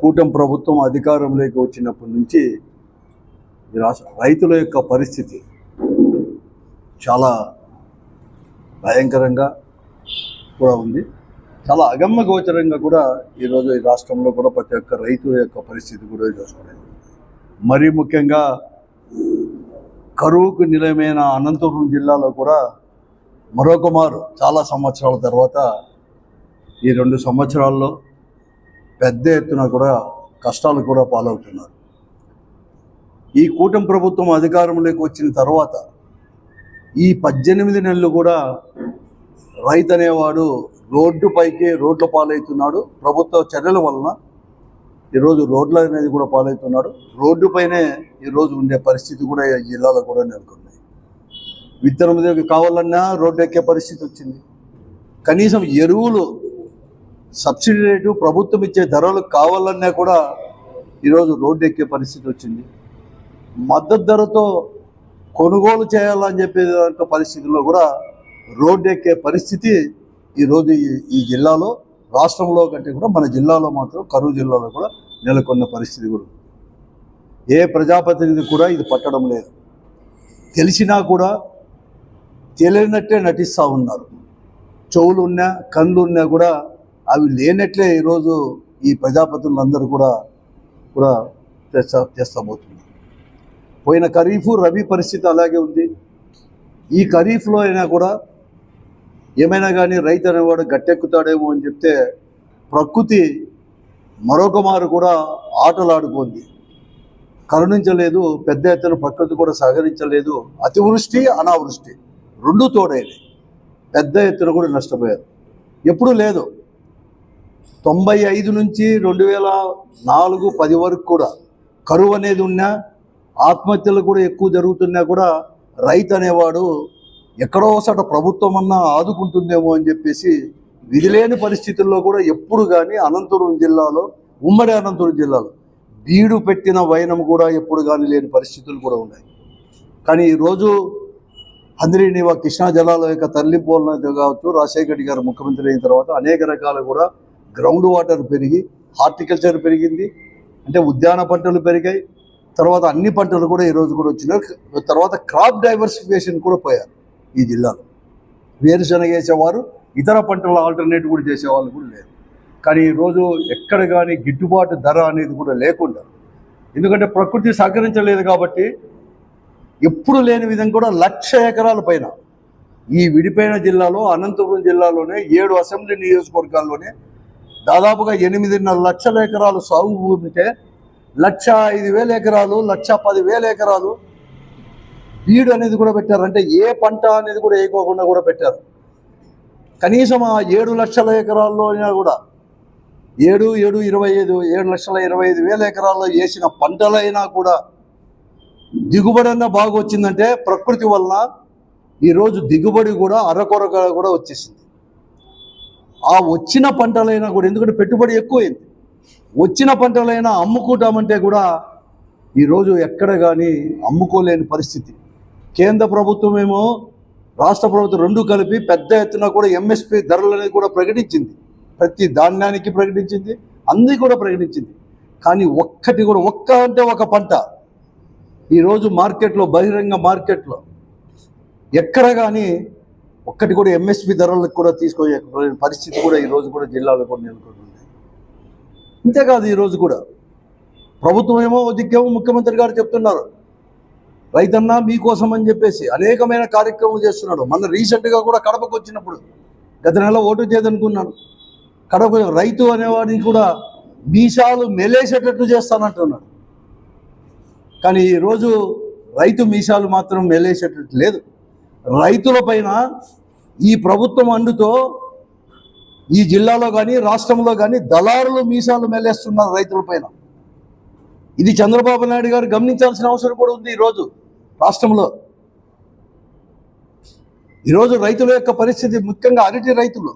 కూటమి ప్రభుత్వం అధికారంలోకి వచ్చినప్పటి నుంచి ఈ రాష్ట్ర రైతుల యొక్క పరిస్థితి చాలా భయంకరంగా కూడా ఉంది. చాలా అగమ్య గోచరంగా కూడా ఈరోజు ఈ రాష్ట్రంలో కూడా ప్రతి ఒక్క రైతుల యొక్క పరిస్థితి కూడా చూసుకోలేదు మరీ ముఖ్యంగా కరువుకు నిలయమైన అనంతపురం జిల్లాలో కూడా మరొక మారు చాలా సంవత్సరాల తర్వాత ఈ రెండు సంవత్సరాల్లో పెద్ద ఎత్తున కూడా కష్టాలు కూడా పాలవుతున్నారు. ఈ కూటమి ప్రభుత్వం అధికారంలోకి వచ్చిన తర్వాత ఈ పద్దెనిమిది నెలలు కూడా రైతు అనేవాడు రోడ్డుపైకి రోడ్ల పాలవుతున్నాడు. ప్రభుత్వ చర్యల వలన ఈరోజు రోడ్ల అనేది కూడా పాలవుతున్నాడు. రోడ్డుపైనే ఈరోజు ఉండే పరిస్థితి కూడా ఈ జిల్లాలో కూడా నెలకొన్నాయి విత్తనం కావాలన్నా రోడ్డు ఎక్కే పరిస్థితి వచ్చింది. కనీసం ఎరువులు సబ్సిడీ రేటు ప్రభుత్వం ఇచ్చే ధరలు కావాలన్నా కూడా ఈరోజు రోడ్డు ఎక్కే పరిస్థితి వచ్చింది. మద్దతు ధరతో కొనుగోలు చేయాలని చెప్పే పరిస్థితుల్లో కూడా రోడ్డు ఎక్కే పరిస్థితి ఈరోజు ఈ ఈ జిల్లాలో రాష్ట్రంలో కంటే కూడా మన జిల్లాలో మాత్రం కరువు జిల్లాలో కూడా నెలకొన్న పరిస్థితి కూడా ఏ ప్రజాప్రతినిధి కూడా ఇది పట్టడం లేదు. తెలిసినా కూడా తెలియనట్టే నటిస్తూ ఉన్నారు. చెవులు ఉన్నా కళ్ళు ఉన్నా కూడా అవి లేనట్లే ఈరోజు ఈ ప్రజాపతులందరూ కూడా కూడా చేస్తా చేస్తా పోతున్నారు పోయిన ఖరీఫ్ రబీ పరిస్థితి అలాగే ఉంది. ఈ ఖరీఫ్లో అయినా కూడా ఏమైనా కానీ రైతు అనేవాడు గట్టెక్కుతాడేమో అని చెప్తే ప్రకృతి మరొక మారు కూడా ఆటలాడుకుంది. కరుణించలేదు పెద్ద ఎత్తున ప్రకృతి కూడా సహకరించలేదు. అతివృష్టి అనావృష్టి రెండు తోడైనవి పెద్ద ఎత్తున కూడా నష్టపోయారు. ఎప్పుడూ లేదు. తొంభై ఐదు నుంచి రెండు వేల నాలుగు పది వరకు కూడా కరువు అనేది ఉన్నా ఆత్మహత్యలు కూడా ఎక్కువ జరుగుతున్నా కూడా రైతు అనేవాడు ఎక్కడో ఒకసారి ప్రభుత్వం అన్నా ఆదుకుంటుందేమో అని చెప్పేసి విధిలేని పరిస్థితుల్లో కూడా ఎప్పుడు కానీ అనంతపురం జిల్లాలో ఉమ్మడి అనంతపురం జిల్లాలో బీడు పెట్టిన వైనం కూడా ఎప్పుడు కానీ లేని పరిస్థితులు కూడా ఉన్నాయి. కానీ ఈరోజు అందరినీ కృష్ణా జలాల యొక్క తరలింపు వలన కావచ్చు రాజశేఖర రెడ్డి గారు ముఖ్యమంత్రి అయిన తర్వాత అనేక రకాలు కూడా గ్రౌండ్ వాటర్ పెరిగి హార్టికల్చర్ పెరిగింది అంటే ఉద్యాన పంటలు పెరిగాయి. తర్వాత అన్ని పంటలు కూడా ఈరోజు కూడా వచ్చినాయి. తర్వాత క్రాప్ డైవర్సిఫికేషన్ కూడా పోయారు ఈ జిల్లాలో. వేరుశనగ వేసేవారు ఇతర పంటల ఆల్టర్నేటివ్ కూడా చేసేవాళ్ళు కూడా లేరు. కానీ ఈరోజు ఎక్కడ కానీ గిట్టుబాటు ధర అనేది కూడా లేకుండా ఎందుకంటే ప్రకృతి సహకరించలేదు కాబట్టి ఎప్పుడు లేని విధంగా కూడా లక్ష ఎకరాల పైన ఈ విడిపోయిన జిల్లాలో అనంతపురం జిల్లాలోనే ఏడు అసెంబ్లీ నియోజకవర్గాల్లోనే దాదాపుగా ఎనిమిదిన్నర లక్షల ఎకరాలు సాగు భూమితే లక్ష ఐదు వేల ఎకరాలు లక్ష పది వేల ఎకరాలు బీడు అనేది కూడా పెట్టారు. అంటే ఏ పంట అనేది కూడా వేయకోకుండా కూడా పెట్టారు. కనీసం ఆ ఏడు లక్షల ఎకరాల్లో అయినా కూడా ఏడు ఏడు ఇరవై ఐదు ఏడు లక్షల ఇరవై ఐదు వేల ఎకరాల్లో వేసిన పంటలైనా కూడా దిగుబడి అన్న బాగా వచ్చిందంటే ప్రకృతి వలన ఈరోజు దిగుబడి కూడా అరకొరగా కూడా వచ్చేసింది. ఆ వచ్చిన పంటలైనా కూడా ఎందుకంటే పెట్టుబడి ఎక్కువైంది. వచ్చిన పంటలైనా అమ్ముకుంటామంటే కూడా ఈరోజు ఎక్కడ కానీ అమ్ముకోలేని పరిస్థితి. కేంద్ర ప్రభుత్వం ఏమో రాష్ట్ర ప్రభుత్వం రెండు కలిపి పెద్ద ఎత్తున కూడా ఎంఎస్పి ధరలు అనేది కూడా ప్రకటించింది. ప్రతి ధాన్యానికి ప్రకటించింది అన్నీ కూడా ప్రకటించింది. కానీ ఒక్కటి కూడా ఒక్క అంటే ఒక పంట. ఈరోజు మార్కెట్లో బహిరంగ మార్కెట్లో ఎక్కడ కానీ ఒక్కటి కూడా ఎంఎస్పి ధరలకు కూడా తీసుకోలే పరిస్థితి కూడా ఈరోజు కూడా జిల్లాలో కూడా నెలకొంటుంది అంతేకాదు ఈరోజు కూడా. ప్రభుత్వం ఏమో దిక్కేమో ముఖ్యమంత్రి గారు చెప్తున్నారు. రైతన్నా మీకోసం అని చెప్పేసి అనేకమైన కార్యక్రమాలు చేస్తున్నాడు. మన రీసెంట్గా కూడా కడపకు వచ్చినప్పుడు గత నెల ఓటు చేయదనుకున్నాను కడప రైతు అనేవాడిని కూడా మీసాలు మెలేసేటట్టు చేస్తానంటున్నాడు. కానీ ఈరోజు రైతు మీసాలు మాత్రం మెలేసేటట్టు లేదు. రైతుల పైన ఈ ప్రభుత్వం అండుతో ఈ జిల్లాలో కానీ రాష్ట్రంలో కానీ దళారులు మీసాలు మెల్లేస్తున్నారు రైతుల పైన. ఇది చంద్రబాబు నాయుడు గారు గమనించాల్సిన అవసరం కూడా ఉంది ఈరోజు రాష్ట్రంలో. ఈరోజు రైతుల యొక్క పరిస్థితి ముఖ్యంగా అరటి రైతులు.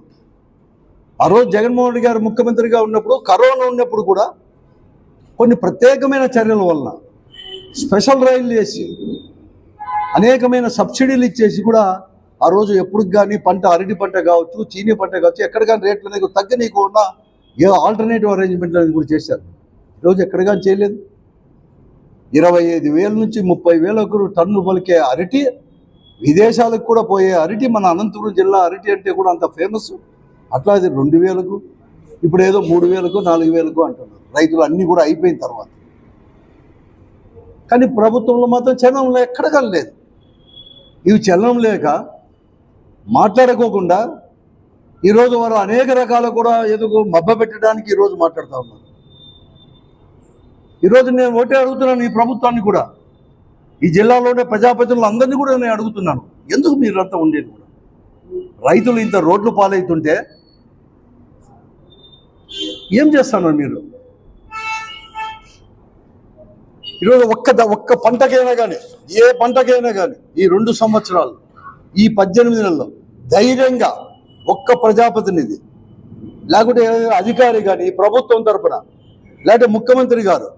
ఆ రోజు జగన్మోహన్ రెడ్డి గారు ముఖ్యమంత్రిగా ఉన్నప్పుడు కరోనా ఉన్నప్పుడు కూడా కొన్ని ప్రత్యేకమైన చర్యల వలన స్పెషల్ రైళ్ళు వేసి అనేకమైన సబ్సిడీలు ఇచ్చేసి కూడా ఆ రోజు ఎప్పుడు కానీ పంట అరటి పంట కావచ్చు చీనీ పంట కావచ్చు ఎక్కడ కానీ రేట్లు అనేది తగ్గనీయకుండా ఏ ఆల్టర్నేటివ్ అరేంజ్మెంట్ అనేది కూడా చేశారు. ఈరోజు కానీ చేయలేదు. ఇరవై ఐదు వేల నుంచి ముప్పై వేలకు టన్ను పలికే అరటి విదేశాలకు కూడా పోయే అరటి మన అనంతపురం జిల్లా అరటి అంటే కూడా అంత ఫేమస్ అట్లా అది రెండు వేలకు ఇప్పుడు ఏదో మూడు వేలకు నాలుగు వేలకు అంటున్నారు. రైతులు అన్నీ కూడా అయిపోయిన తర్వాత. కానీ ప్రభుత్వంలో మాత్రం చలనం ఎక్కడ కలలేదు ఇవి చలనం లేక మాట్లాడుకోకుండా ఈరోజు వారు అనేక రకాల కూడా ఎందుకు మబ్బ పెట్టడానికి ఈరోజు మాట్లాడుతూ ఉన్నారు. ఈరోజు నేను ఒకటే అడుగుతున్నాను ఈ ప్రభుత్వాన్ని కూడా. ఈ జిల్లాలోనే ప్రజాప్రతినిధులు అందరినీ కూడా నేను అడుగుతున్నాను. ఎందుకు మీరంతా ఉండేది కూడా? రైతులు ఇంత రోడ్లు పాలవుతుంటే ఏం చేస్తున్నారు మీరు? ఈరోజు ఒక్క ఒక్క పంటకైనా కానీ ఏ పంటకైనా కానీ ఈ రెండు సంవత్సరాలు ఈ పద్దెనిమిది నెలల్లో ధైర్యంగా ఒక్క ప్రజాప్రతినిధి లేకుంటే అధికారి కానీ ప్రభుత్వం తరపున లేకపోతే ముఖ్యమంత్రి గారు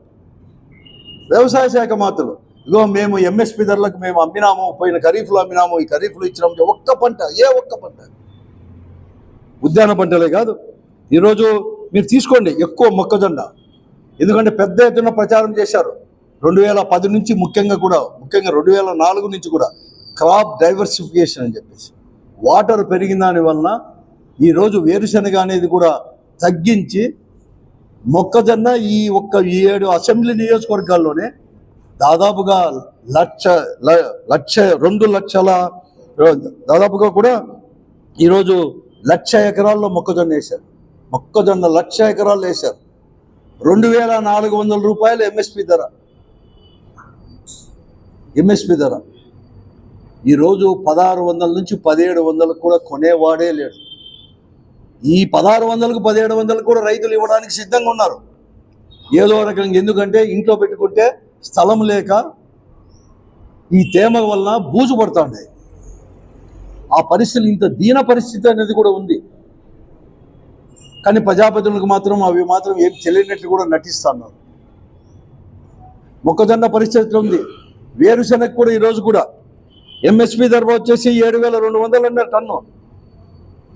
వ్యవసాయ శాఖ మాత్రులు ఇగో మేము ఎంఎస్పి ధరలకు మేము అమ్మినాము పోయిన ఖరీఫ్లో అమ్మినాము ఈ ఖరీఫ్లో ఇచ్చినాము ఒక్క పంట ఏ ఒక్క పంట. ఉద్యాన పంటలే కాదు. ఈరోజు మీరు తీసుకోండి ఎక్కువ మొక్కజొన్న. ఎందుకంటే పెద్ద ఎత్తున ప్రచారం చేశారు. రెండు వేల పది నుంచి ముఖ్యంగా కూడా ముఖ్యంగా రెండు వేల నాలుగు నుంచి కూడా. క్రాప్ డైవర్సిఫికేషన్ అని చెప్పేసి. వాటర్ పెరిగిన దానివల్ల ఈరోజు వేరుశనగ అనేది కూడా తగ్గించి మొక్కజొన్న ఈ ఒక్క ఏడు అసెంబ్లీ నియోజకవర్గాల్లోనే దాదాపుగా లక్ష ల- లక్ష రెండు లక్షల దాదాపుగా కూడా ఈరోజు లక్ష ఎకరాల్లో మొక్కజొన్న వేశారు. మొక్కజొన్న లక్ష ఎకరాలు వేశారు. రెండు వేల నాలుగు వందల రూపాయలు ఎంఎస్పి ధర. ఎంఎస్పి ధర. ఈరోజు పదహారు వందల నుంచి పదిహేడు వందలకు కూడా కొనేవాడే లేడు. ఈ పదహారు వందలకు పదిహేడు వందలకు కూడా రైతులు ఇవ్వడానికి సిద్ధంగా ఉన్నారు. ఏదో రకంగా ఎందుకంటే ఇంట్లో పెట్టుకుంటే స్థలం లేక ఈ తేమ వలన బూజు పడుతున్నాయి ఆ పరిస్థితులు ఇంత దీన పరిస్థితి అనేది కూడా ఉంది. కానీ ప్రజాప్రతినిధులకు మాత్రం అవి మాత్రం ఏం తెలియనట్లు కూడా నటిస్తున్నారు. మొక్కజొన్న పరిస్థితి ఉంది. వేరుశనగ కూడా ఈరోజు కూడా ఎంఎస్పి ధర వచ్చేసి ఏడు వేల రెండు వందలు అన్నారు టన్ను.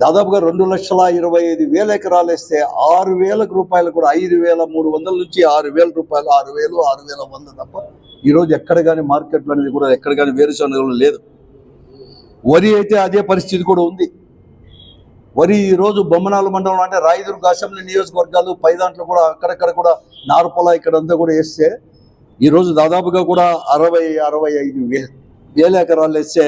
దాదాపుగా రెండు లక్షల ఇరవై ఐదు వేల ఎకరాలు వేస్తే ఆరు వేలకు రూపాయలు కూడా ఐదు వేల మూడు వందల నుంచి ఆరు వేల రూపాయలు ఆరు వేలు ఆరు వేల వంద తప్ప ఈరోజు ఎక్కడ కానీ మార్కెట్లో అనేది కూడా ఎక్కడ కానీ వేరుశనగలు లేదు. వరి అయితే అదే పరిస్థితి కూడా ఉంది. వరి ఈరోజు బొమ్మనాల మండలం అంటే రాయదుర్గ అసెంబ్లీ నియోజకవర్గాలు పై దాంట్లో కూడా అక్కడక్కడ కూడా నార్పల ఇక్కడంతా కూడా వేస్తే ఈరోజు దాదాపుగా కూడా అరవై అరవై ఐదు వేలు ఏలేకరాలు వేస్తే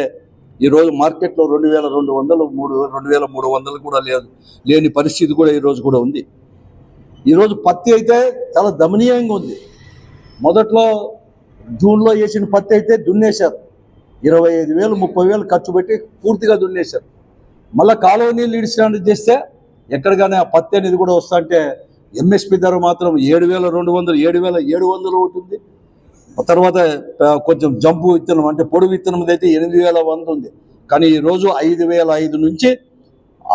ఈరోజు మార్కెట్లో రెండు వేల రెండు వందలు మూడు రెండు వేల మూడు వందలు కూడా లేదు. లేని పరిస్థితి కూడా ఈరోజు కూడా ఉంది. ఈరోజు పత్తి అయితే చాలా దమనీయంగా ఉంది. మొదట్లో జూన్లో వేసిన పత్తి అయితే దున్నేశారు. ఇరవై ఐదు వేలు ముప్పై వేలు ఖర్చు పెట్టి పూర్తిగా దున్నేశారు. మళ్ళీ కాలువ నీళ్ళు ఇడిచినట్టు చేస్తే ఎక్కడికైనా ఆ పత్తి అనేది కూడా వస్తా అంటే ఎంఎస్పి ధర మాత్రం ఏడు వేల రెండు వందలు ఏడు వేల ఏడు వందలు ఉంటుంది తర్వాత కొంచెం జంపు విత్తనం అంటే పొడి విత్తనం అయితే ఎనిమిది వేల వంద ఉంది. కానీ ఈరోజు ఐదు వేల ఐదు నుంచి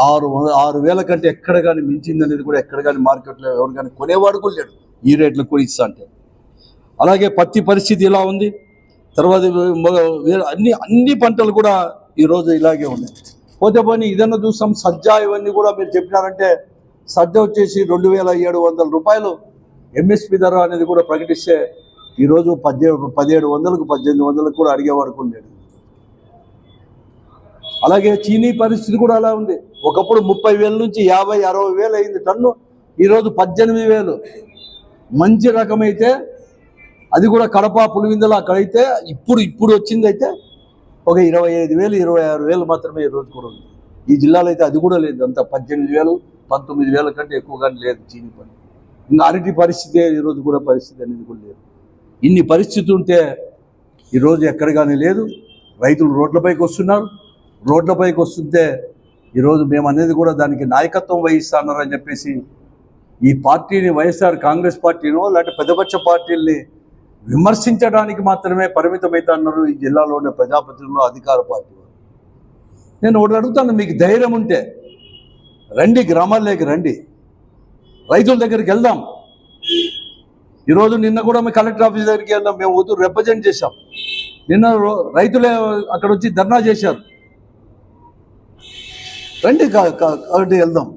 ఆరు ఆరు వేల కంటే ఎక్కడ కానీ మించింది అనేది కూడా ఎక్కడ కానీ మార్కెట్లో ఎవరు కానీ కొనేవాడు కూడా లేడు. ఈ రేట్లకు కూడా ఇస్తా అంటే. అలాగే పత్తి పరిస్థితి ఇలా ఉంది? తర్వాత అన్ని అన్ని పంటలు కూడా ఈరోజు ఇలాగే ఉన్నాయి. పోతే పోనీ ఇదన్నా చూసాం సజ్జ ఇవన్నీ కూడా మీరు చెప్పినారంటే సజ్జ వచ్చేసి రెండు వేల ఏడు వందల రూపాయలు. ఎంఎస్పి ధర అనేది కూడా ప్రకటిస్తే ఈరోజు పద్దెనిమిది పదిహేడు వందలకు పద్దెనిమిది వందలకు కూడా అడిగే వరకు అలాగే చీనీ పరిస్థితి కూడా అలా ఉంది. ఒకప్పుడు ముప్పై వేల నుంచి యాభై అరవై వేలు అయింది టన్ను. ఈరోజు పద్దెనిమిది వేలు. మంచి రకమైతే అది కూడా కడప పులివిందల అక్కడైతే ఇప్పుడు ఇప్పుడు వచ్చింది అయితే ఒక ఇరవై ఐదు వేలు ఇరవై ఆరు వేలు మాత్రమే ఈ రోజు కూడా ఉంది. ఈ జిల్లాలో అయితే అది కూడా లేదు. అంత పద్దెనిమిది వేలు పంతొమ్మిది వేల కంటే ఎక్కువగా లేదు చీని పని. ఇంకా అరటి పరిస్థితి ఈరోజు కూడా పరిస్థితి అనేది కూడా లేదు. ఇన్ని పరిస్థితి ఉంటే ఈరోజు ఎక్కడ కానీ లేదు. రైతులు రోడ్లపైకి వస్తున్నారు. రోడ్లపైకి వస్తుంటే ఈరోజు మేము అనేది కూడా దానికి నాయకత్వం వహిస్తున్నారని చెప్పేసి ఈ పార్టీని వైఎస్ఆర్ కాంగ్రెస్ పార్టీనో లేకపోతే పెద్దపక్ష పార్టీల్ని విమర్శించడానికి మాత్రమే పరిమితమవుతున్నారు ఈ జిల్లాలో ఉన్న ప్రజాప్రతినిధులు అధికార పార్టీ నేను ఒకటి అడుగుతాను మీకు ధైర్యం ఉంటే రండి గ్రామాల్లోకి రండి. రైతుల దగ్గరికి వెళ్దాం. ఈరోజు నిన్న కూడా మేము కలెక్టర్ ఆఫీస్ దగ్గరికి వెళ్ళాం మేము వద్దు రిప్రజెంట్ చేశాం. నిన్న రైతులే అక్కడ వచ్చి ధర్నా చేశారు. రండి కాబట్టి వెళ్దాం.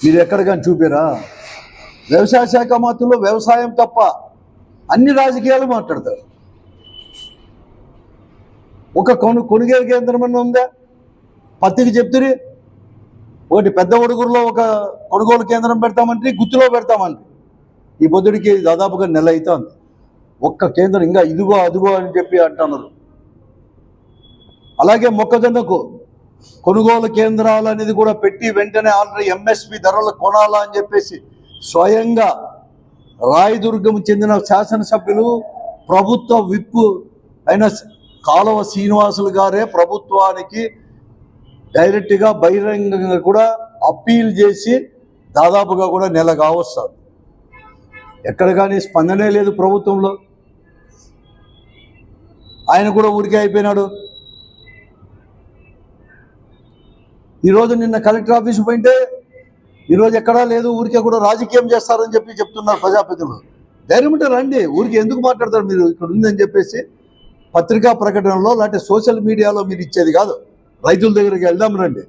మీరు ఎక్కడ కానీ చూపారా? వ్యవసాయ శాఖ మాత్రంలో వ్యవసాయం తప్ప అన్ని రాజకీయాలు మాట్లాడతారు. ఒక కొను కొనుగోలు కేంద్రం అన్న ఉందా? పత్తికి చెప్తురి ఒకటి పెద్ద ఒడుగురులో ఒక కొనుగోలు కేంద్రం పెడతామంటే గుత్తులో పెడతామంటే. ఈ బొద్దుడికి దాదాపుగా నెల అవుతుంది. ఒక్క కేంద్రం ఇంకా ఇదిగో అదిగో అని చెప్పి అంటున్నారు. అలాగే మొక్కజొన్నకు కొనుగోలు కేంద్రాలు అనేది కూడా పెట్టి వెంటనే ఆల్రెడీ ఎంఎస్పి ధరలు కొనాలా అని చెప్పేసి స్వయంగా రాయదుర్గం చెందిన శాసనసభ్యులు ప్రభుత్వ విప్పు అయిన కాలువ శ్రీనివాసులు గారే ప్రభుత్వానికి డైరెక్ట్గా బహిరంగంగా కూడా అప్పీల్ చేసి దాదాపుగా కూడా నెల కావస్తుంది. ఎక్కడ కానీ స్పందనే లేదు ప్రభుత్వంలో. ఆయన కూడా ఊరికే అయిపోయినాడు. ఈరోజు నిన్న కలెక్టర్ ఆఫీస్ పోయింటే ఈరోజు ఎక్కడా లేదు ఊరికే కూడా రాజకీయం చేస్తారని చెప్పి చెప్తున్నారు ప్రజాప్రతినిధులు. ధైర్యం ఉంటే రండి ఊరికి ఎందుకు మాట్లాడతారు మీరు? ఇక్కడ ఉందని చెప్పేసి పత్రికా ప్రకటనలో లేకపోతే సోషల్ మీడియాలో మీరు ఇచ్చేది కాదు. రైతుల దగ్గరికి వెళ్దాం రండి.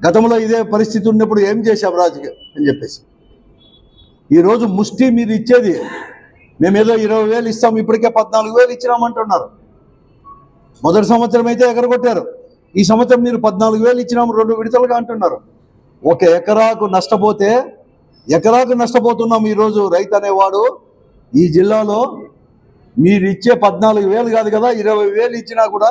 గతంలో ఇదే పరిస్థితి ఉన్నప్పుడు ఏం చేశాం రాజకీయ అని చెప్పేసి. ఈరోజు ముష్టి మీరు ఇచ్చేది మేము ఏదో ఇరవై వేలు ఇస్తాం ఇప్పటికే పద్నాలుగు వేలు ఇచ్చినామంటున్నారు. మొదటి సంవత్సరం అయితే ఎగరగొట్టారు. ఈ సంవత్సరం మీరు పద్నాలుగు వేలు ఇచ్చినాము రెండు విడతలుగా అంటున్నారు. ఒక ఎకరాకు నష్టపోతే ఎకరాకు నష్టపోతున్నాం ఈరోజు రైతు అనేవాడు ఈ జిల్లాలో మీరు ఇచ్చే పద్నాలుగు వేలు కాదు కదా ఇరవై వేలు ఇచ్చినా కూడా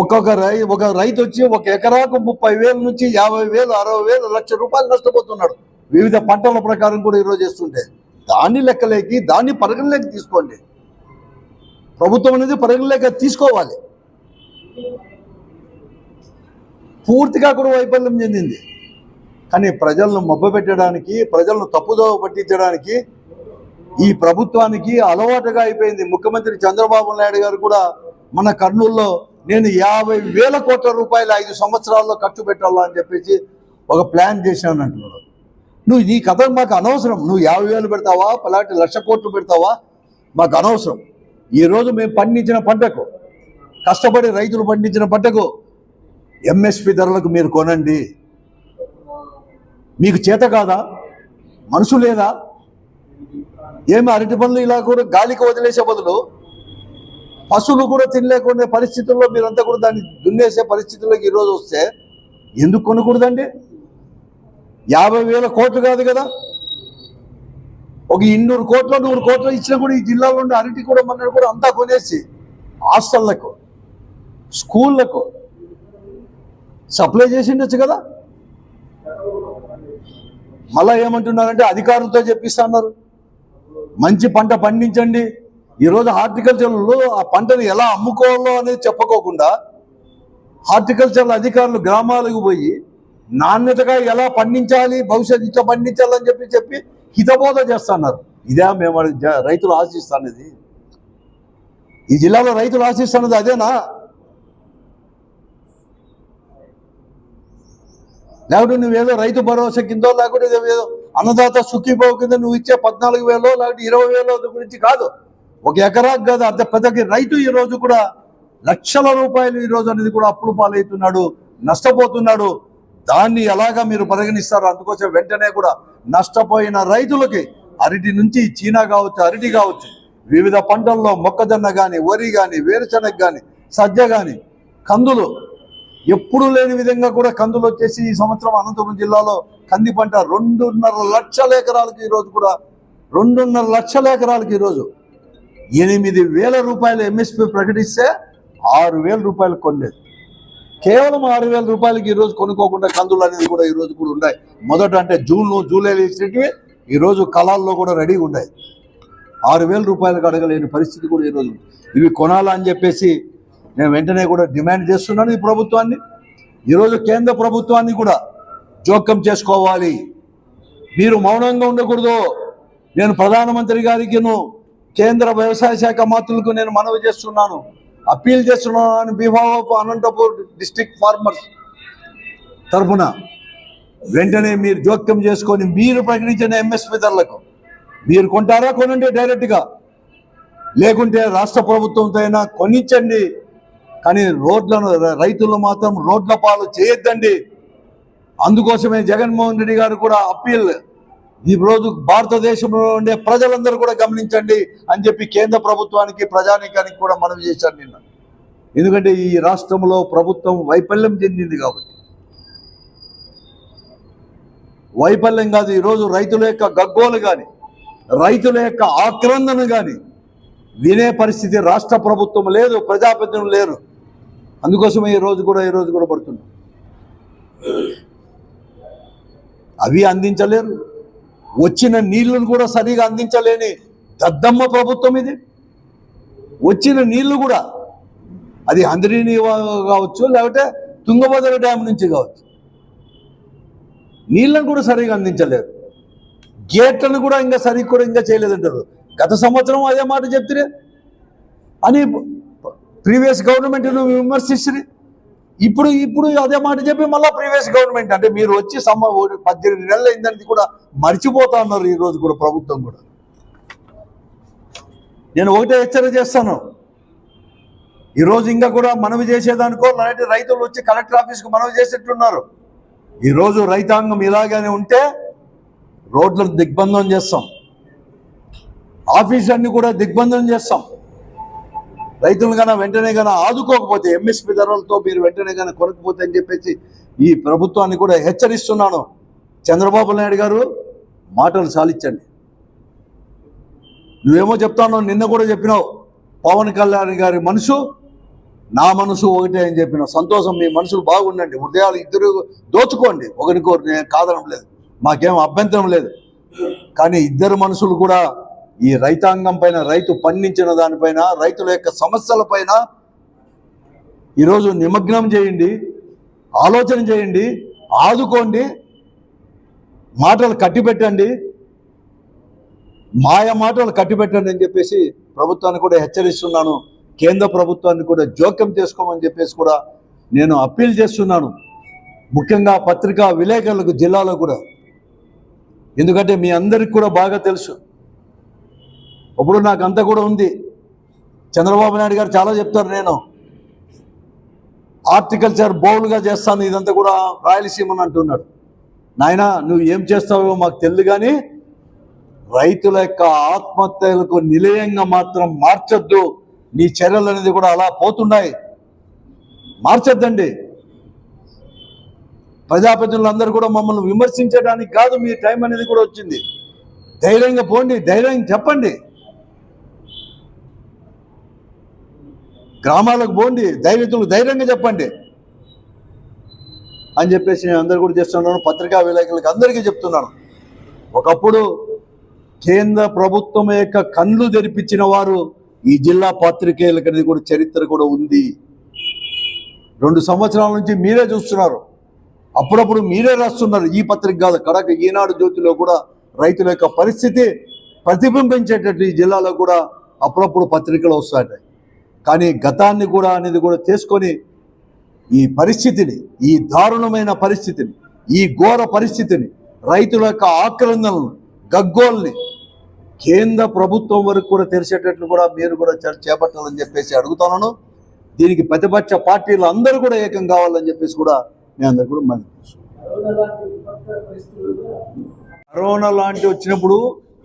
ఒక్కొక్క రై ఒక రైతు వచ్చి ఒక ఎకరాకు ముప్పై వేల నుంచి యాభై వేలు అరవై వేలు లక్ష రూపాయలు నష్టపోతున్నాడు. వివిధ పంటల ప్రకారం కూడా ఈరోజు చేస్తుంటే దాన్ని లెక్కలేకి దాన్ని పరిగణలోకి తీసుకోండి. ప్రభుత్వం అనేది పరిగణలోకి తీసుకోవాలి. పూర్తిగా కూడా వైఫల్యం చెందింది. కానీ ప్రజలను మభ్యపెట్టడానికి ప్రజలను తప్పుదోవ పట్టించడానికి ఈ ప్రభుత్వానికి అలవాటుగా అయిపోయింది. ముఖ్యమంత్రి చంద్రబాబు నాయుడు గారు కూడా మన కర్నూల్లో నేను యాభై వేల కోట్ల రూపాయలు ఐదు సంవత్సరాల్లో ఖర్చు పెట్టాలా అని చెప్పేసి ఒక ప్లాన్ చేశాను అంటున్నాడు నువ్వు ఈ కథ మాకు అనవసరం. నువ్వు యాభై వేలు పెడతావా? అలాంటి లక్ష కోట్లు పెడతావా? మాకు అనవసరం. ఈరోజు మేము పండించిన పంటకు కష్టపడి రైతులు పండించిన పంటకు ఎంఎస్పి ధరలకు మీరు కొనండి. మీకు చేత కాదా? మనసు లేదా? ఏమి అరటి పనులు ఇలా కూడా గాలికి వదిలేసే బదులు పశువులు కూడా తినలేకుండా పరిస్థితుల్లో మీరంతా కూడా దాన్ని దున్నేసే పరిస్థితుల్లోకి ఈరోజు వస్తే ఎందుకు కొనకూడదండి? యాభై వేల కోట్లు కాదు కదా? ఒక ఇన్నూరు కోట్లు నూరు కోట్లు ఇచ్చినా కూడా ఈ జిల్లాలో ఉండే అరటి కూడా మన కూడా అంతా కొనేసి హాస్టళ్ళకు స్కూళ్ళకు సప్లై చేసి ఉండొచ్చు కదా? మళ్ళా ఏమంటున్నారంటే అధికారులతో చెప్పిస్తున్నారు మంచి పంట పండించండి. ఈరోజు హార్టికల్చర్లో ఆ పంటను ఎలా అమ్ముకోవాలో అనేది చెప్పుకోకుండా హార్టికల్చర్ అధికారులు గ్రామాలకు పోయి నాణ్యతగా ఎలా పండించాలి భవిష్యత్ ఇట్లా పండించాలని చెప్పి చెప్పి హితబోధ చేస్తున్నారు. ఇదే మేము రైతులు ఆశిస్తున్నది ఈ జిల్లాలో రైతులు ఆశిస్తున్నది అదేనా? లేకపోతే నువ్వేదో రైతు భరోసా కిందో లేకపోతే ఏదో అన్నదాత సుఖీభావ కింద నువ్వు ఇచ్చే పద్నాలుగు వేలో లేకపోతే ఇరవై వేలో గురించి కాదు. ఒక ఎకరాకు కాదు అర్ధ పెద్దకి రైతు ఈరోజు కూడా లక్షల రూపాయలు ఈరోజు అనేది కూడా అప్పులు పాలవుతున్నాడు నష్టపోతున్నాడు. దాన్ని ఎలాగా మీరు పరిగణిస్తారు అందుకోసం వెంటనే కూడా నష్టపోయిన రైతులకి అరటి నుంచి చీనా కావచ్చు అరటి కావచ్చు వివిధ పంటల్లో మొక్కజొన్న కానీ వరి కానీ వేరుశనగ కానీ సజ్జ కానీ కందులు. ఎప్పుడు లేని విధంగా కూడా కందులు వచ్చేసి ఈ సంవత్సరం అనంతపురం జిల్లాలో కంది పంట రెండున్నర లక్షల ఎకరాలకు ఈరోజు కూడా రెండున్నర లక్షల ఎకరాలకు ఈరోజు ఎనిమిది వేల రూపాయలు ఎంఎస్పి ప్రకటిస్తే ఆరు వేల రూపాయలు కొనలేదు. కేవలం ఆరు వేల రూపాయలకి ఈరోజు కొనుక్కోకుండా కందులు అనేది కూడా ఈరోజు కూడా ఉన్నాయి. మొదట అంటే జూన్ జూలైలో ఇచ్చినవి ఈరోజు కళాల్లో కూడా రెడీగా ఉన్నాయి. ఆరు వేల రూపాయలకు అడగలేని పరిస్థితి కూడా ఈరోజు ఇవి కొనాలా అని చెప్పేసి నేను వెంటనే కూడా డిమాండ్ చేస్తున్నాను ఈ ప్రభుత్వాన్ని. ఈరోజు కేంద్ర ప్రభుత్వాన్ని కూడా జోక్యం చేసుకోవాలి. మీరు మౌనంగా ఉండకూడదు. నేను ప్రధానమంత్రి గారికిను కేంద్ర వ్యవసాయ శాఖ మంత్రులకు నేను మనవి చేస్తున్నాను. అప్పీల్ చేస్తున్నాను behalf of Anantapur district farmers తరఫున. వెంటనే మీరు జోక్యం చేసుకొని మీరు ప్రకటించిన ఎంఎస్పీ ధరలకు మీరు కొంటారా కొనండి డైరెక్ట్గా? లేకుంటే రాష్ట్ర ప్రభుత్వంతో అయినా కొనిచ్చండి. కానీ రోడ్లను రైతులు మాత్రం రోడ్ల పాలు చేయొద్దండి. అందుకోసమే జగన్మోహన్ రెడ్డి గారు కూడా అప్పీల్ ఈ రోజు భారతదేశంలో ఉండే ప్రజలందరూ కూడా గమనించండి అని చెప్పి కేంద్ర ప్రభుత్వానికి ప్రజానీకానికి కూడా మనం చేశాను నిన్న. ఎందుకంటే ఈ రాష్ట్రంలో ప్రభుత్వం వైఫల్యం చెందింది కాబట్టి. వైఫల్యం కాదు ఈరోజు రైతుల యొక్క గగ్గోలు కానీ రైతుల యొక్క ఆక్రందన కానీ వినే పరిస్థితి రాష్ట్ర ప్రభుత్వం లేదు ప్రజాప్రతినిధులు లేరు. అందుకోసమే ఈ రోజు కూడా ఈ రోజు కూడా పడుతున్నాం. అవి అందించలేరు. వచ్చిన నీళ్ళను కూడా సరిగా అందించలేని దద్దమ్మ ప్రభుత్వం ఇది. వచ్చిన నీళ్ళు కూడా అది హంద్రీని కావచ్చు లేకపోతే తుంగభద్ర డ్యామ్ నుంచి కావచ్చు. నీళ్ళను కూడా సరిగా అందించలేరు గేట్లను కూడా ఇంకా సరిగ్గా కూడా ఇంకా చేయలేదంటారు. గత సంవత్సరం అదే మాట చెప్తే అని ప్రీవియస్ గవర్నమెంట్ను విమర్శిస్తుంది ఇప్పుడు ఇప్పుడు అదే మాట చెప్పి మళ్ళీ ప్రీవియస్ గవర్నమెంట్ అంటే మీరు వచ్చి సమ్మ పద్దెనిమిది నెలలు అయిందని కూడా మర్చిపోతా ఉన్నారు ఈ రోజు కూడా ప్రభుత్వం కూడా. నేను ఒకటే హెచ్చరిక చేస్తాను. ఈరోజు ఇంకా కూడా మనవి చేసేదానికో లేదంటే రైతులు వచ్చి కలెక్టర్ ఆఫీస్కి మనవి చేసేట్టున్నారు ఈరోజు రైతాంగం ఇలాగానే ఉంటే రోడ్లను దిగ్బంధం చేస్తాం. ఆఫీసులన్నీ కూడా దిగ్బంధం చేస్తాం. రైతులను కన్నా వెంటనే కన్నా ఆదుకోకపోతే ఎంఎస్పి ధరలతో మీరు వెంటనే కన్నా కొనకపోతే అని చెప్పేసి ఈ ప్రభుత్వాన్ని కూడా హెచ్చరిస్తున్నాను. చంద్రబాబు నాయుడు గారు మాటలు సాలించండి నువ్వేమో చెప్తాను నిన్న కూడా చెప్పినావు. పవన్ కళ్యాణ్ గారి మనసు నా మనసు ఒకటే అని చెప్పిన సంతోషం మీ మనసులు బాగుండండి. హృదయాలు ఇద్దరు దోచుకోండి. ఒకరికొకరు నేను కాదనం లేదు. మాకేం అభ్యంతరం లేదు. కానీ ఇద్దరు మనసులు కూడా ఈ రైతాంగం పైన రైతు పండించిన దానిపైన రైతుల యొక్క సమస్యల పైన ఈరోజు నిమగ్నం చేయండి ఆలోచన చేయండి ఆదుకోండి మాటలు కట్టిపెట్టండి మాయ మాటలు కట్టిపెట్టండి అని చెప్పేసి ప్రభుత్వాన్ని కూడా హెచ్చరిస్తున్నాను. కేంద్ర ప్రభుత్వాన్ని కూడా జోక్యం చేసుకోమని చెప్పేసి కూడా నేను అప్పీల్ చేస్తున్నాను. ముఖ్యంగా పత్రికా విలేకరులకు జిల్లాలో కూడా. ఎందుకంటే మీ అందరికి కూడా బాగా తెలుసు. ఇప్పుడు నాకు అంతా కూడా ఉంది. చంద్రబాబు నాయుడు గారు చాలా చెప్తారు నేను. హార్టికల్చర్ బౌల్గా చేస్తాను ఇదంతా కూడా రాయలసీమని అంటున్నాడు. నాయన నువ్వు ఏం చేస్తావో మాకు తెలియదు కానీ రైతుల యొక్క ఆత్మహత్యలకు నిలయంగా మాత్రం మార్చొద్దు. నీ చర్యలు అనేది కూడా అలా పోతున్నాయి. మార్చొద్దండి. ప్రజాప్రతినిధులందరూ కూడా మమ్మల్ని విమర్శించడానికి కాదు మీ టైం అనేది కూడా వచ్చింది. ధైర్యంగా పోండి ధైర్యంగా చెప్పండి. గ్రామాలకు పోండి ధైర్యతులు ధైర్యంగా చెప్పండి. అని చెప్పేసి నేను అందరు కూడా చేస్తున్నాను పత్రికా విలేకరులకు అందరికీ చెప్తున్నాను. ఒకప్పుడు కేంద్ర ప్రభుత్వం యొక్క కళ్ళు తెరిపించిన వారు ఈ జిల్లా పాత్రికేయులకనేది కూడా చరిత్ర కూడా ఉంది. రెండు సంవత్సరాల నుంచి మీరే చూస్తున్నారు. అప్పుడప్పుడు మీరే రాస్తున్నారు. ఈ పత్రిక కాదు కడక ఈనాడు జ్యోతిలో కూడా రైతుల యొక్క పరిస్థితి ప్రతిబింబించేటట్టు ఈ జిల్లాలో కూడా అప్పుడప్పుడు పత్రికలు వస్తాయి. కానీ గతాన్ని కూడా అనేది కూడా చేసుకొని ఈ పరిస్థితిని ఈ దారుణమైన పరిస్థితిని ఈ ఘోర పరిస్థితిని రైతుల యొక్క ఆక్రందనలను గగ్గోల్ని కేంద్ర ప్రభుత్వం వరకు కూడా తెరిచేటట్లు కూడా మీరు కూడా చేపట్టాలని చెప్పేసి అడుగుతున్నాను దీనికి ప్రతిపక్ష పార్టీలు అందరూ కూడా ఏకం కావాలని చెప్పేసి కూడా నేను అందరు కూడా మనం కరోనా లాంటి వచ్చినప్పుడు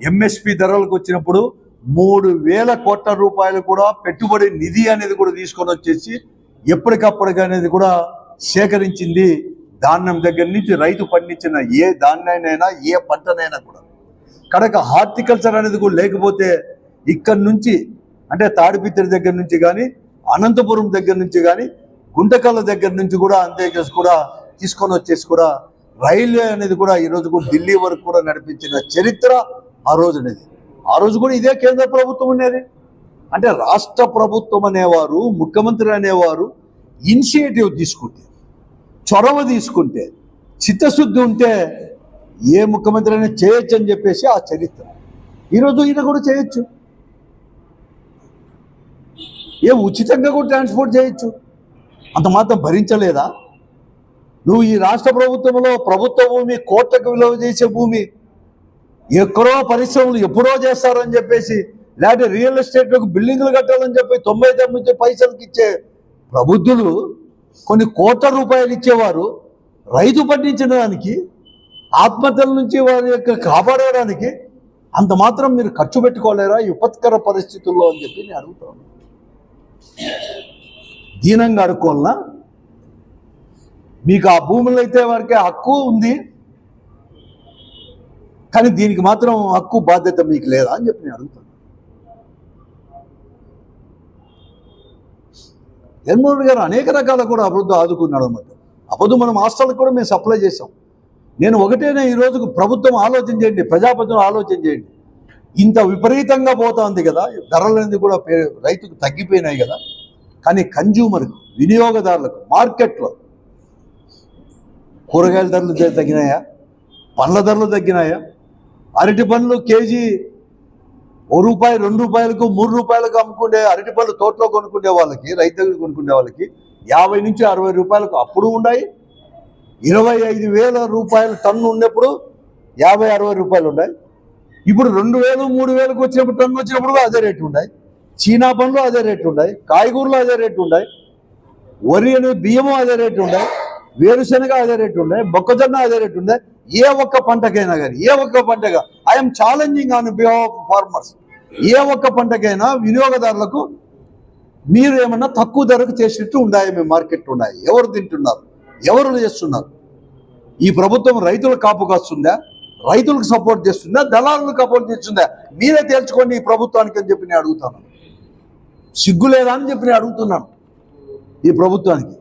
ఎంఎస్పి ధరలకు వచ్చినప్పుడు మూడు వేల కోట్ల రూపాయలు కూడా పెట్టుబడి నిధి అనేది కూడా తీసుకొని వచ్చేసి ఎప్పటికప్పటికి అనేది కూడా సేకరించింది ధాన్యం దగ్గర నుంచి రైతు పండించిన ఏ ధాన్యాన్నైనా ఏ పంటనైనా కూడా. కనుక హార్టికల్చర్ అనేది కూడా లేకపోతే ఇక్కడి నుంచి అంటే తాడిపిత్తడి దగ్గర నుంచి కానీ అనంతపురం దగ్గర నుంచి కానీ గుంటకల్ల దగ్గర నుంచి కూడా అంతే చేసి కూడా తీసుకొని వచ్చేసి కూడా రైల్వే అనేది కూడా ఈ కూడా ఢిల్లీ వరకు కూడా నడిపించిన చరిత్ర ఆ రోజు అనేది. ఆ రోజు కూడా ఇదే కేంద్ర ప్రభుత్వం ఉండేది. అంటే రాష్ట్ర ప్రభుత్వం అనేవారు ముఖ్యమంత్రి అనేవారు ఇనిషియేటివ్ తీసుకుంటే చొరవ తీసుకుంటే చిత్తశుద్ధి ఉంటే ఏ ముఖ్యమంత్రి అయినా చేయొచ్చు అని చెప్పేసి ఆ చరిత్ర. ఈరోజు ఈయన కూడా చేయొచ్చు. ఏ ఉచితంగా కూడా ట్రాన్స్పోర్ట్ చేయొచ్చు. అంత మాత్రం భరించలేదా? నువ్వు ఈ రాష్ట్ర ప్రభుత్వంలో ప్రభుత్వ భూమి కోట్లకు విలువ చేసే భూమి ఎక్కడో పరిశ్రమలు ఎప్పుడో చేస్తారని చెప్పేసి లేకపోతే రియల్ ఎస్టేట్లకు బిల్డింగ్లు కట్టాలని చెప్పి తొంభై తొమ్మిది పైసలకి ఇచ్చే ప్రబుద్ధులు కొన్ని కోట్ల రూపాయలు ఇచ్చేవారు. రైతు పండించడానికి ఆత్మహత్యల నుంచి వారి యొక్క కాపాడడానికి అంత మాత్రం మీరు ఖర్చు పెట్టుకోలేరా ఈ ఉపత్కర పరిస్థితుల్లో అని చెప్పి నేను అడుగుతాను దీనంగా అడుక్కోవాలనా? మీకు ఆ భూములు అయితే వారికి హక్కు ఉంది. కానీ దీనికి మాత్రం హక్కు బాధ్యత మీకు లేదా అని చెప్పి నేను అడుగుతాను జగన్మోహన్ గారు అనేక రకాల కూడా అభివృద్ధి ఆదుకున్నాడు అన్నమాట. అప్పుడు మనం హాస్టల్కి కూడా మేము సప్లై చేసాం నేను ఒకటేనే ఈ రోజుకు ప్రభుత్వం ఆలోచన చేయండి ప్రజాప్రతినిధులు ఆలోచన చేయండి. ఇంత విపరీతంగా పోతుంది కదా ధరలు అనేది కూడా రైతుకు తగ్గిపోయినాయి కదా. కానీ కన్జ్యూమర్కు వినియోగదారులకు మార్కెట్లో కూరగాయల ధరలు తగ్గినాయా? పండ్ల ధరలు తగ్గినాయా? అరటి పండ్లు కేజీ ఓ రూపాయి రెండు రూపాయలకు మూడు రూపాయలకు అమ్ముకునే అరటి పండ్లు తోటలో కొనుక్కునే వాళ్ళకి రైతు దగ్గర కొనుక్కునే వాళ్ళకి యాభై నుంచి అరవై రూపాయలకు అప్పుడు ఉన్నాయి. ఇరవై ఐదు వేల రూపాయలు టన్ను ఉన్నప్పుడు యాభై అరవై రూపాయలు ఉన్నాయి. ఇప్పుడు రెండు వేలు మూడు వేలకు వచ్చినప్పుడు టన్ను వచ్చినప్పుడు కూడా అదే రేటు ఉన్నాయి. చీనా పండ్లు అదే రేటు ఉన్నాయి. కాయగూరలు అదే రేటు ఉన్నాయి. వరి అనే బియ్యము అదే రేటు ఉన్నాయి. వేరుశనగ అదే రేటు ఉన్నాయి. మొక్కజొన్న అదే రేటు ఉన్నాయి. ఏ ఒక్క పంటకైనా కానీ ఏ ఒక్క పంటగా I'm challenging on behalf of farmers ఏ ఒక్క పంటకైనా వినియోగదారులకు మీరు ఏమన్నా తక్కువ ధరకు చేసినట్టు ఉన్నాయి మీ మార్కెట్ ఉన్నాయి ఎవరు తింటున్నారు? ఎవరు చేస్తున్నారు? ఈ ప్రభుత్వం రైతుల కాపు కాస్తుందా? రైతులకు సపోర్ట్ చేస్తుందా? దళారులకు సపోర్ట్ చేస్తుందా? మీరే తేల్చుకోండి ఈ ప్రభుత్వానికి అని చెప్పి నేను అడుగుతాను. సిగ్గు లేదా అని చెప్పి నేను అడుగుతున్నాను ఈ ప్రభుత్వానికి.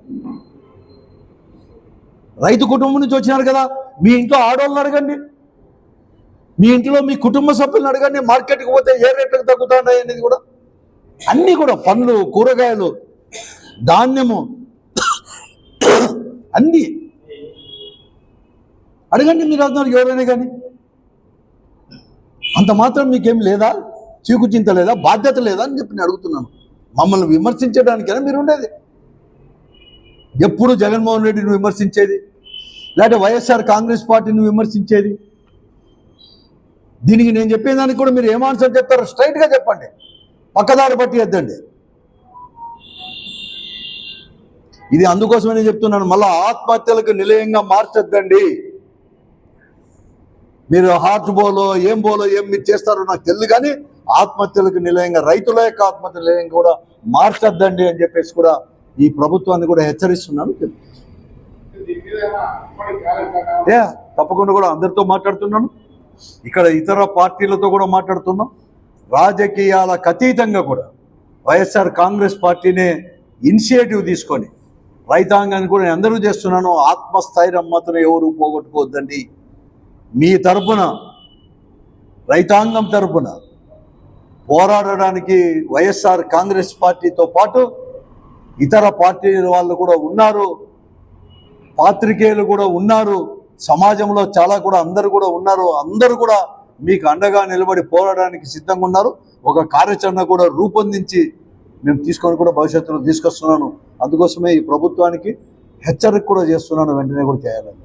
రైతు కుటుంబం నుంచి వచ్చినారు కదా. మీ ఇంట్లో ఆడవాళ్ళని అడగండి. మీ ఇంట్లో మీ కుటుంబ సభ్యులను అడగండి. మార్కెట్కి పోతే ఏ రేట్లకు తగ్గుతున్నాయి అనేది కూడా. అన్నీ కూడా పండ్లు కూరగాయలు ధాన్యము అన్నీ. అడగండి మీరు అన్నారు ఎవరైనా కానీ. అంత మాత్రం మీకేం లేదా? చీకు చింత లేదా? బాధ్యత లేదా అని చెప్పి నేను అడుగుతున్నాను. మమ్మల్ని విమర్శించడానికైనా మీరు ఉండేది. ఎప్పుడు జగన్మోహన్ రెడ్డిని విమర్శించేది? లేకపోతే వైఎస్ఆర్ కాంగ్రెస్ పార్టీని విమర్శించేది? దీనికి నేను చెప్పేదానికి కూడా మీరు ఏం ఆన్సర్ చెప్తారో స్ట్రైట్గా చెప్పండి. పక్కదారి పట్టి వద్దండి ఇది అందుకోసమే నేను చెప్తున్నాను మళ్ళీ ఆత్మహత్యలకు నిలయంగా మార్చొద్దండి. మీరు హార్ట్ బోలో ఏం బోలో ఏం మీరు చేస్తారో నాకు తెలియదు కానీ ఆత్మహత్యలకు నిలయంగా రైతుల యొక్క ఆత్మహత్య నిలయంగా కూడా మార్చొద్దండి అని చెప్పేసి కూడా ఈ ప్రభుత్వాన్ని కూడా హెచ్చరిస్తున్నాను. ఏ తప్పకుండా కూడా అందరితో మాట్లాడుతున్నాను. ఇక్కడ ఇతర పార్టీలతో కూడా మాట్లాడుతున్నాం. రాజకీయాలకు అతీతంగా కూడా వైఎస్ఆర్ కాంగ్రెస్ పార్టీనే ఇనిషియేటివ్ తీసుకొని రైతాంగాన్ని కూడా నేను అందరూ చేస్తున్నాను. ఆత్మస్థైర్యం మాత్రం ఎవరు పోగొట్టుకోవద్దండి. మీ తరపున రైతాంగం తరపున పోరాడడానికి వైఎస్ఆర్ కాంగ్రెస్ పార్టీతో పాటు ఇతర పార్టీల వాళ్ళు కూడా ఉన్నారు. పాత్రికేయులు కూడా ఉన్నారు. సమాజంలో చాలా కూడా అందరు కూడా ఉన్నారు. అందరూ కూడా మీకు అండగా నిలబడి పోరాడడానికి సిద్ధంగా ఉన్నారు. ఒక కార్యాచరణ కూడా రూపొందించి మేము తీసుకొని కూడా భవిష్యత్తులో తీసుకొస్తున్నాను. అందుకోసమే ఈ ప్రభుత్వానికి హెచ్చరిక కూడా చేస్తున్నాను. వెంటనే కూడా చేయాలని.